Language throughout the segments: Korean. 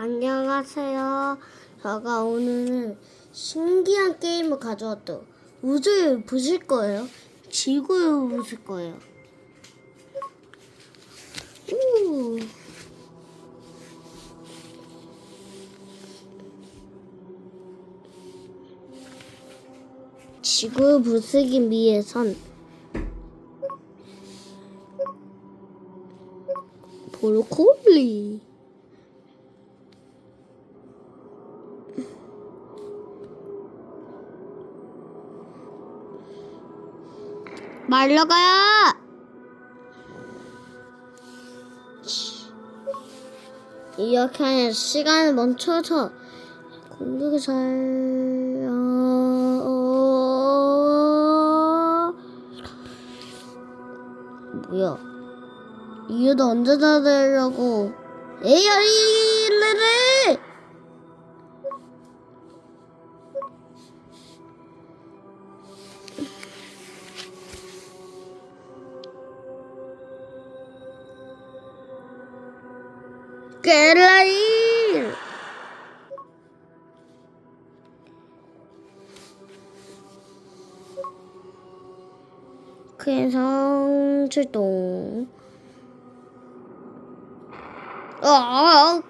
안녕하세요. 제가 오늘은 신기한 게임을 가져왔죠. 우주를 부실 거예요. 지구를 부실 거예요. 오. 지구를 부수기 위해선 브로콜리 말려가요. 이렇게 하면 시간을 멈춰서 공격을 잘 어... 뭐야? 이유도 언제 다 되려고? 에이아리 그래서 출동. 어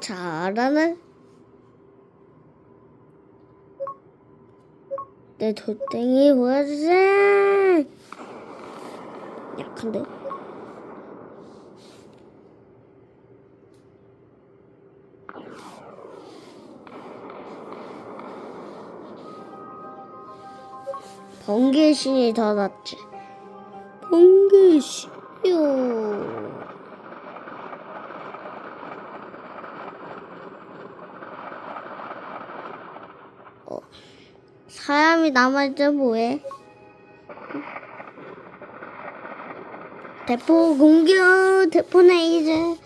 잘하네. 내 돌덩이 보여주세 약한데 번개 신이 더 낫지. 번개 신이요. 어, 사람이 남아있자 뭐해? 대포 공격, 대포네 이제.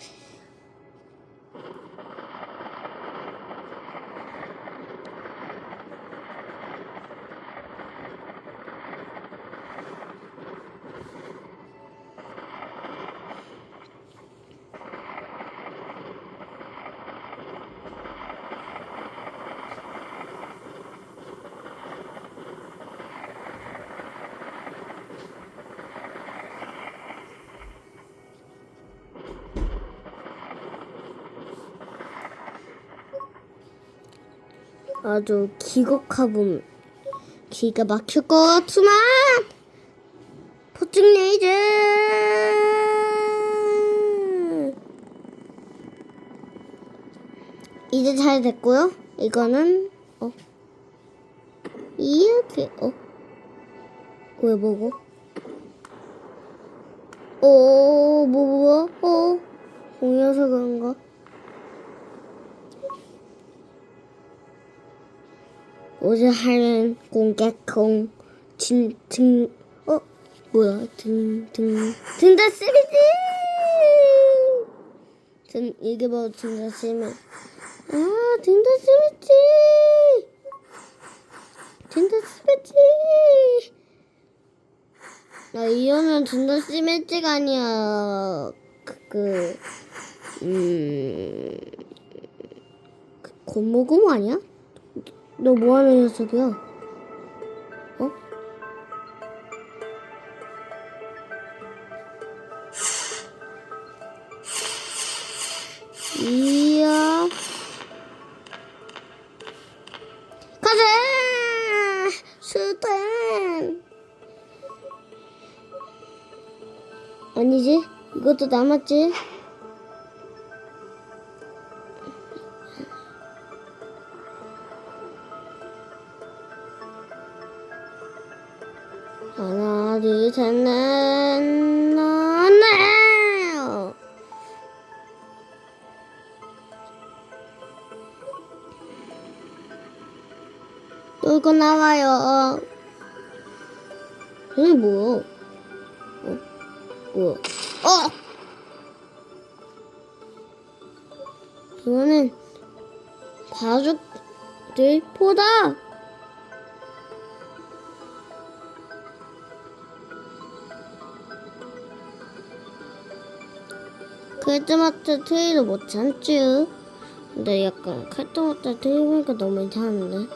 아주 기겁하분 기가 막힐 것 같지만 포증 레이저! 이제 잘 됐고요. 이거는 어? 이렇게 어왜 뭐고 어뭐 뭐야 어? 공여서 그런가 어제 하는 공개콩 진등 어? 뭐야? 등등 등다 쓰리지 등 이게 뭐 등다 쓰면 아 등다 쓰겠지 등다 쓰겠지 나 이러면 등다 쓰겠지가 아니야. 그그 음. 그 고무고무 아니야? 너 뭐하는 녀석이야? 어? 이야. 가자! 수단 아니지? 이것도 남았지 하나, 둘, 셋, 넷, 나, 네! 놀고 나와요. 이게 뭐야? 어? 뭐야? 어! 이거는 가족들 보다 크리스마스 트리도 못 참지. 근데 약간 크리스마스 트리 보니까 너무 이상한데.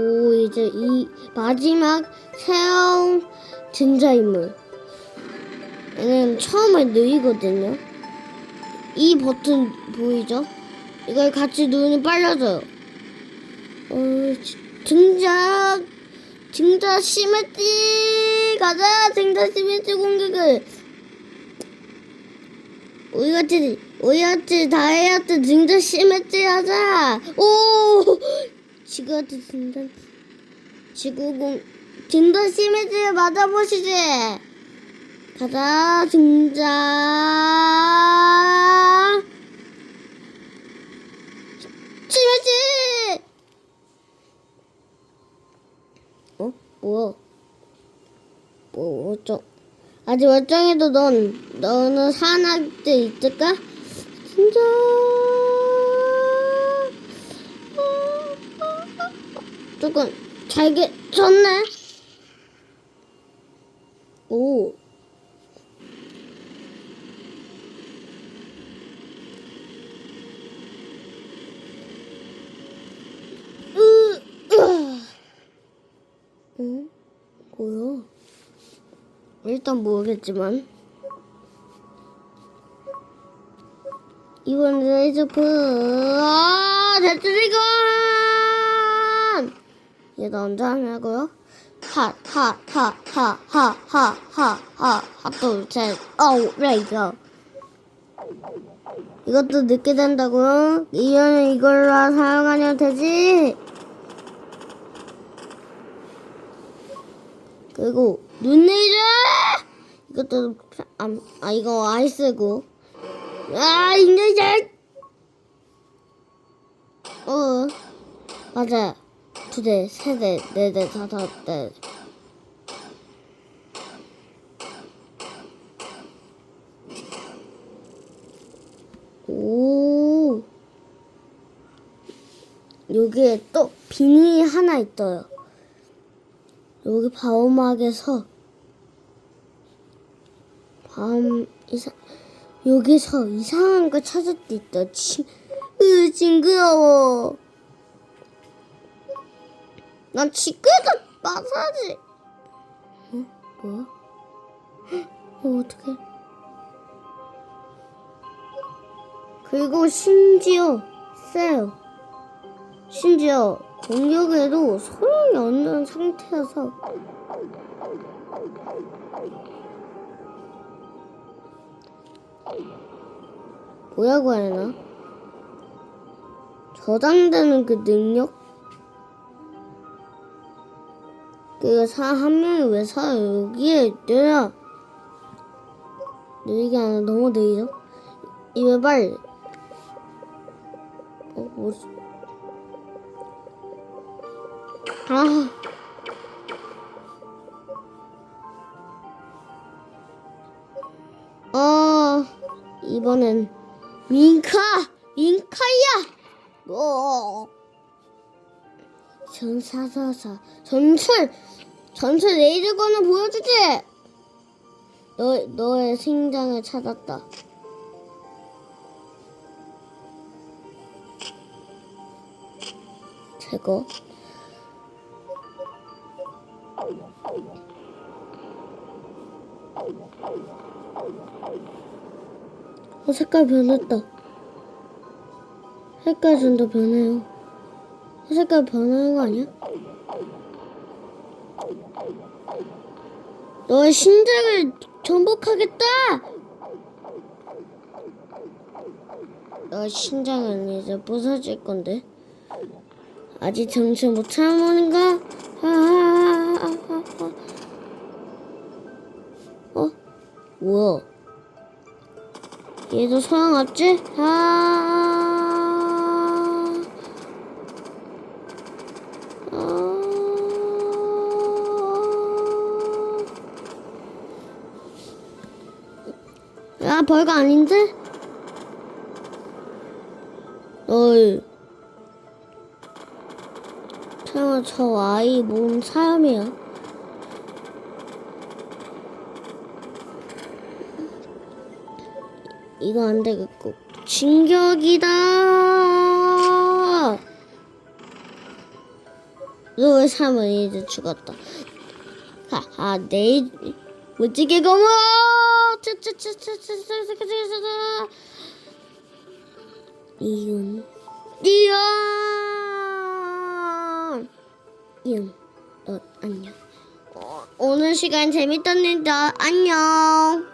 오 이제 이 마지막 새로운 등장인물. 얘는 처음에 느리거든요. 이 버튼 보이죠? 이걸 같이 누르면 빨라져요. 어, 지- 등장! 등장 시메지! 가자! 등장 시메지 공격을! 우리같이, 우리같이 다이어트 등장 시메지 하자! 오! 지구한테 등장, 지구공, 등장 시메지 맞아보시지! 가자, 등장! 시메지! 어? 뭐야? 뭐 어쩌? 아직 멀쩡해도 넌 너는 때 있을까? 진짜. 조금 잘게 졌네. 오. 응? 뭐야? 일단 모르겠지만 이번 레이저프 아 데트리건 얘가 언제 하냐고요? 하 하 하 하 하 하 하하 하둘셋 어우 레이저 이것도 늦게 된다고요? 이거는 이걸로 사용하면 되지? 그리고 눈내리자! 이것도 아, 아 이거 아이스고. 아 인내자! 어. 맞아. 두 대 세 대 네 대 다섯 대. 오, 여기에 또 비닐이 하나 있어요. 여기 바오막에서 밤 이상 여기서 이상한 거 찾을 때 있다. 징, 으 징그러워. 난 지그다 마사지. 어 뭐야? 어 어떡해? 그리고 심지어 쎄요. 심지어 공격에도 소용이 없는 상태여서 뭐라고 해야 하나? 저장되는 그 능력? 그사한 명이 왜 사요? 여기에 내려 느리게 하나 너무 느리죠? 이거 빨리 어, 뭐 아. 어, 이번엔 민카! 민카야! 뭐. 전사사사. 전철! 전철 레이저건을 보여주지! 너, 너의 생장을 찾았다. 제거. 어, 색깔 변했다. 색깔 좀 더 변해요. 어, 색깔 변하는 거 아니야? 너의 심장을 전복하겠다! 너의 심장은 이제 부서질 건데. 아직 정신 못 차리는가? 하하하하하. 뭐야? 얘도 소용없지? 아. 아. 야, 별거 아닌데? 자, 설마 저 아이 뭔 사람이야? 이거 안 되겠고 진격이다. 너의 삶은 이제 죽었다. 하하 내일 무지개 고모. 이은 이은 이응, 어, 안녕. 어, 오늘 시간 재밌었는데 안녕.